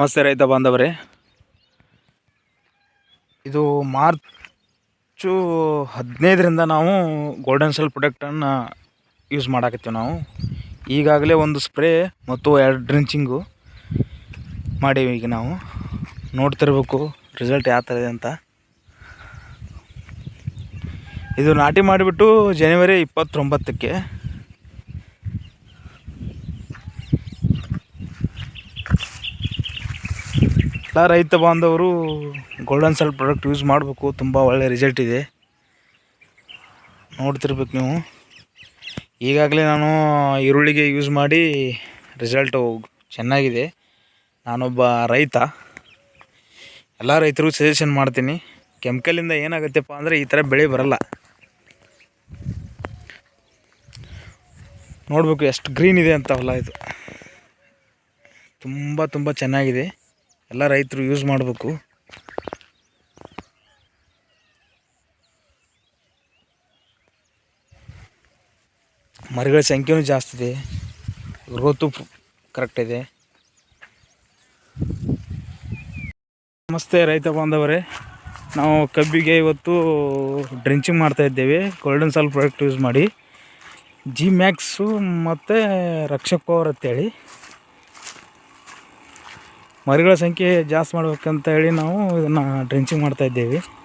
ನಮಸ್ತೆ ರೈತ ಬಾಂಧವರೇ. ಇದು ಮಾರ್ಚು ಹದಿನೈದರಿಂದ ನಾವು ಗೋಲ್ಡನ್ ಸೆಲ್ ಪ್ರೊಡಕ್ಟನ್ನು ಯೂಸ್ ಮಾಡಾಕತ್ತೀವಿ ನಾವು. ಈಗಾಗಲೇ ಒಂದು ಸ್ಪ್ರೇ ಮತ್ತು ಎರಡು ಡ್ರಿಂಚಿಂಗು ಮಾಡೀವಿ ಈಗ ನಾವು. ನೋಡ್ತಿರ್ಬೇಕು ರಿಸಲ್ಟ್ ಯಾವ ಥರ ಇದೆ ಅಂತ. ಇದು ನಾಟಿ ಮಾಡಿಬಿಟ್ಟು ಜನವರಿ ಇಪ್ಪತ್ತೊಂಬತ್ತಕ್ಕೆ ಎಲ್ಲ ರೈತ ಬಾಂಧವರು ಗೋಲ್ಡನ್ ಸೆಲ್ ಪ್ರಾಡಕ್ಟ್ ಯೂಸ್ ಮಾಡಬೇಕು. ತುಂಬ ಒಳ್ಳೆ ರಿಸಲ್ಟ್ ಇದೆ. ನೋಡ್ತಿರ್ಬೇಕು ನೀವು. ಈಗಾಗಲೇ ನಾನು ಈರುಳ್ಳಿಗೆ ಯೂಸ್ ಮಾಡಿ ರಿಸಲ್ಟು ಚೆನ್ನಾಗಿದೆ. ನಾನೊಬ್ಬ ರೈತ. ಎಲ್ಲ ರೈತರಿಗೂ ಸಜೆಷನ್ ಮಾಡ್ತೀನಿ. ಕೆಮಿಕಲಿಂದ ಏನಾಗುತ್ತೆಪ್ಪ ಅಂದರೆ ಈ ಥರ ಬೆಳೆ ಬರಲ್ಲ. ನೋಡಬೇಕು ಎಷ್ಟು ಗ್ರೀನ್ ಇದೆ ಅಂತ ಇದು. ತುಂಬ ತುಂಬ ಚೆನ್ನಾಗಿದೆ. ಎಲ್ಲ ರೈತರು ಯೂಸ್ ಮಾಡಬೇಕು. ಮರಿಗಳ ಸಂಖ್ಯೆನೂ ಜಾಸ್ತಿ ಇದೆ. ಗ್ರೋತು ಕರೆಕ್ಟ್ ಇದೆ. ನಮಸ್ತೆ ರೈತ ಬಾಂಧವರೇ. ನಾವು ಕಬ್ಬಿಗೆ ಇವತ್ತು ಡ್ರಿಂಚಿಂಗ್ ಮಾಡ್ತಾ ಇದ್ದೇವೆ. ಗೋಲ್ಡನ್ ಸಾಲ್ ಪ್ರಾಡಕ್ಟ್ ಯೂಸ್ ಮಾಡಿ. ಜಿ ಮ್ಯಾಕ್ಸು ಮತ್ತು ರಕ್ಷಕ್ ಪವರ್ ಅಂತೇಳಿ ಮರಿಗಳ ಸಂಖ್ಯೆ ಜಾಸ್ತಿ ಮಾಡ್ಬೇಕಂತ ಹೇಳಿ ನಾವು ಇದನ್ನು ಡ್ರಿಂಚಿಂಗ್ ಮಾಡ್ತಾ ಇದ್ದೇವೆ.